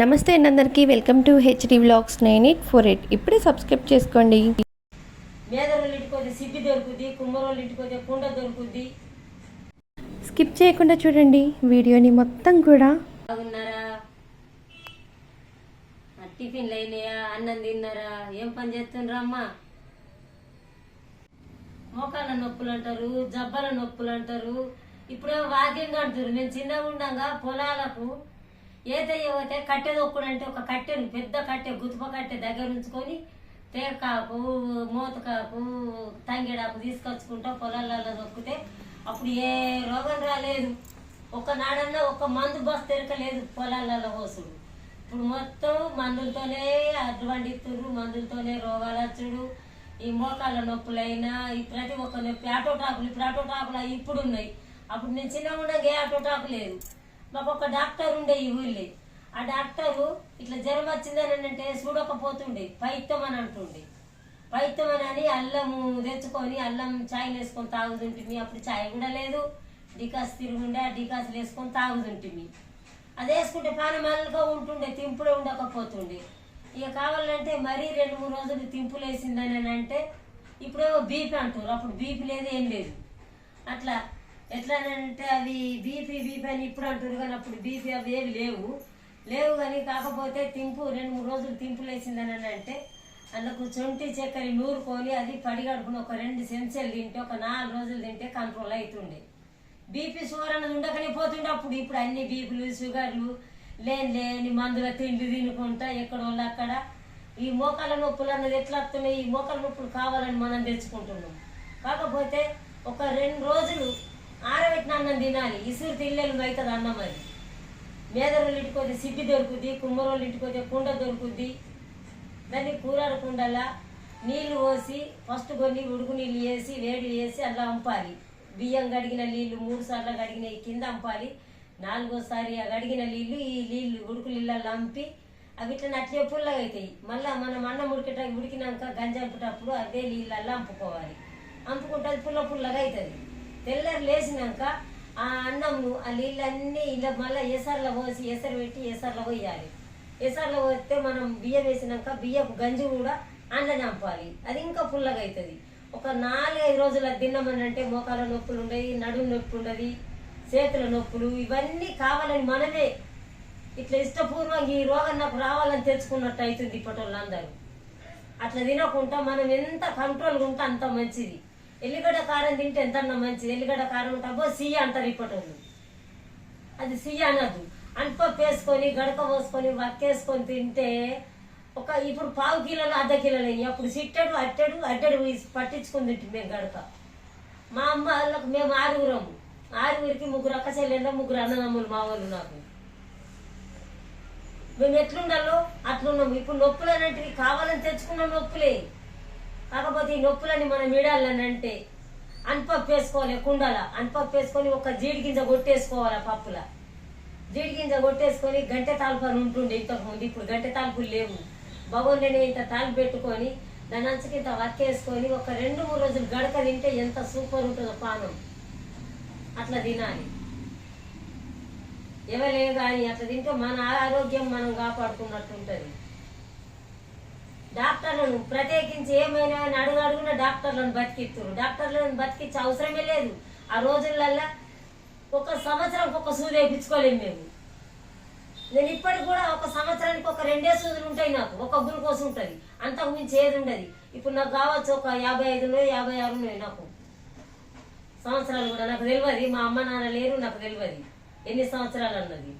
నమస్తే అండి అందరికీ. Welcome to HD vlogs nine eight four eight. ఇప్పుడే సబ్స్క్రైబ్ చేసుకోండి. మేదరోళ్ళ ఇంటికి సిబ్బి దొరుకుద్ది కుమ్మరోళ్ళ ఇంటికి కుండ దొరుకుద్ది. స్కిప్ చేయకుండా చూడండి. వీడియోని మొత్తం కూడా బాగున్నారా? టిఫిన్లు అయినాయా? అన్నం తిన్నారా? ఏం పని చేస్తుండ్రా అమ్మా? మోకాళ్ళ నొప్పులు అంటారు జబ్బల నొప్పులు అంటారు. ఇప్పుడేమో వాకింగ్ అంటారు నేను చిన్నగా ఉండంగా పొలాలకు ఏదయ్య కట్టె దొక్కుడు అంటే ఒక కట్టెను పెద్ద కట్టె గుతుప కట్టె దగ్గర ఉంచుకొని తేకాకు మూతకాకు తంగేడాకు తీసుకొచ్చుకుంటా పొలాలలో దొక్కితే అప్పుడు ఏ రోగం రాలేదు. ఒక నాడన్నా ఒక మందు బస్ తిరగలేదు పొలాలలో పోసుడు. ఇప్పుడు మొత్తం మందులతోనే అడ్డు పండిస్తున్నారు మందులతోనే రోగాలు వచ్చుడు. ఈ మోకాళ్ళ నొప్పులైనా ఈ ప్రతి ఒక్క నొప్పి ఆటోటాకులు ఇప్పుడు ఆటోటాకులు అవి ఇప్పుడు ఉన్నాయి అప్పుడు నేను చిన్నగా ఉండగా ఏ ఆటోటాకు లేదు. మాకు ఒక డాక్టర్ ఉండే ఈ ఊళ్ళో. ఆ డాక్టరు ఇట్లా జ్వరం వచ్చిందని అంటే చూడకపోతుండే. పైత్యం అని అంటుండే. పైత్యం అని అని అల్లము తెచ్చుకొని అల్లం చాయ్ వేసుకొని తాగుతుంటిమి. అప్పుడు చాయ్ కూడా లేదు. డికాస్ తిరుగుండే ఆ డికాసులు వేసుకొని తాగుతుంటిమి. అది వేసుకుంటే పానం ఉంటుండే తింపులు ఉండకపోతుండే. ఇక కావాలంటే మరీ రెండు మూడు రోజులు తింపులు వేసిందని అంటే ఇప్పుడేమో బీపీ అంటారు అప్పుడు బీపీ లేదు ఏం లేదు. అట్లా ఎట్లానంటే అవి బీపీ బీపీ అని ఇప్పుడు అంటున్నారు కానీ అప్పుడు బీపీ అవి ఏవి లేవు. లేవు కానీ కాకపోతే తింపు రెండు మూడు రోజులు తింపులు వేసిందని అంటే అందుకు చొంటి చక్కెర నూరుకొని అది పడిగడుకుని ఒక రెండు చెంచాలు తింటే ఒక నాలుగు రోజులు తింటే కంట్రోల్ అవుతుండే బీపీ షుగర్ అన్నది ఉండకనే పోతుండే అప్పుడు. ఇప్పుడు అన్ని బీపీలు షుగర్లు లేని లేని మందుల తిండి తినుకుంటా ఎక్కడ వాళ్ళు అక్కడ. ఈ మోకాల నొప్పులు అన్నది ఎట్లా వస్తున్నాయి? ఈ మోకాల నొప్పులు కావాలని మనం తెచ్చుకుంటున్నాం. కాకపోతే ఒక రెండు రోజులు ఆరబెట్టిన అన్నం తినాలి. ఇసురు తిల్లలు అవుతుంది అన్నం అది. మేదరోళ్ళు ఇంటికి సిబ్బి దొరుకుద్ది కుమ్మరోళ్ళు ఇంటికి పోతే కుండ దొరుకుద్ది. దాన్ని కూరాడు కుండలా నీళ్ళు పోసి ఫస్ట్ కొన్ని ఉడుకు నీళ్ళు వేసి వేడి వేసి అలా అంపాలి. బియ్యం కడిగిన నీళ్ళు మూడు సార్లు కడిగిన కింద అంపాలి. నాలుగోసారి కడిగిన నీళ్ళు ఈ నీళ్ళు ఉడుకు నీళ్ళల్లో అంపి అవి ఇట్లా అట్లే పుల్లగా అవుతాయి మళ్ళీ మనం అన్నం ఉడికేట ఉడికినాక గంజంపేటప్పుడు అదే నీళ్ళల్లో అంపుకోవాలి. అంపుకుంటే అది పుల్ల పుల్లగా అవుతుంది తెల్లారి లేచినాక ఆ అన్నము ఆ నీళ్ళన్నీ ఇలా మళ్ళీ ఎసర్లో పోసి ఎసరు పెట్టి ఎసర్లో పోయాలి. ఎసర్లో పోస్తే మనం బియ్యం వేసినాక బియ్యపు గంజి కూడా అండ్ల చంపాలి. అది ఇంకా పుల్లగా అవుతుంది ఒక నాలుగైదు రోజుల తిన్నామనంటే మోకాల నొప్పులు ఉండేవి నడుము నొప్పి ఉండదు చేతుల నొప్పులు ఇవన్నీ కావాలని మనమే ఇట్లా ఇష్టపూర్వంగా ఈ రోగం నాకు రావాలని తెచ్చుకున్నట్టు అవుతుంది ఇప్పటి వాళ్ళందరూ. అట్లా తినకుండా మనం ఎంత కంట్రోల్గా ఉంటే అంత మంచిది. ఎల్లిగడ్డ కారం తింటే ఎంత మంచిది? ఎల్లిగడ్డ కారం ఉంటాబో సియ్య అంటారు ఇప్పటి అది సియ్య అనదు. అంటపప్పు వేసుకొని గడక పోసుకొని వక్కేసుకొని తింటే ఒక ఇప్పుడు పావు కిలోలు అర్ధ కిలోలు అయ్యి అప్పుడు సిట్టెడు అట్టడు అట్టడు పట్టించుకుని పట్టించుకొని మేము గడక. మా అమ్మ వాళ్ళకు మేము ఆరుగురము. ఆరుగురికి ముగ్గురు అక్క చెల్లెళ్ళ ముగ్గురు అన్నదమ్ములు మా వాళ్ళు నాకు. మేము ఎట్లుండాలో అట్లున్నాము. ఇప్పుడు నొప్పులు అనేటివి కావాలని తెచ్చుకున్న నొప్పులే. కాకపోతే ఈ నొప్పులని మనం విడాలని అంటే అన్పప్పు వేసుకోవాలి కుండల. అన్పప్పు వేసుకొని ఒక జీడి గింజ కొట్టేసుకోవాలి పప్పుల. జీడి గింజ కొట్టేసుకొని గంటె తాలుపు ఉంటుండే ఇంతకు ముందు ఇప్పుడు గంటె తాలుపులు లేవు. భగవంతుని ఇంత తాలిపు పెట్టుకొని దాని అంచుకి ఇంత వర్కేసుకొని ఒక రెండు మూడు రోజులు గడక తింటే ఎంత సూపర్ ఉంటుందో పానం. అట్లా తినాలి. ఎవరే కానీ అట్లా తింటే మన ఆరోగ్యం మనం కాపాడుకున్నట్టు ఉంటుంది. డాక్టర్లను ప్రత్యేకించి ఏమైనా అని అడుగు అడుగున డాక్టర్లను బతికిస్తారు డాక్టర్లను బతికించే అవసరమే లేదు. ఆ రోజులల్లా ఒక సంవత్సరానికి ఒక సూది వేయించుకోలేము మేము. నేను ఇప్పటికి కూడా ఒక సంవత్సరానికి ఒక రెండే సూదులు ఉంటాయి నాకు. ఒక గ్లూకోజ్ ఉంటుంది. అంతకు మించి ఏది ఉండదు. ఇప్పుడు నాకు కావచ్చు ఒక యాభై ఐదు యాభై ఆరు ఉన్నాయి నాకు. సంవత్సరాలు కూడా నాకు తెలియదు మా అమ్మ నాన్న లేరు నాకు తెలియదు ఎన్ని సంవత్సరాలు అన్నది?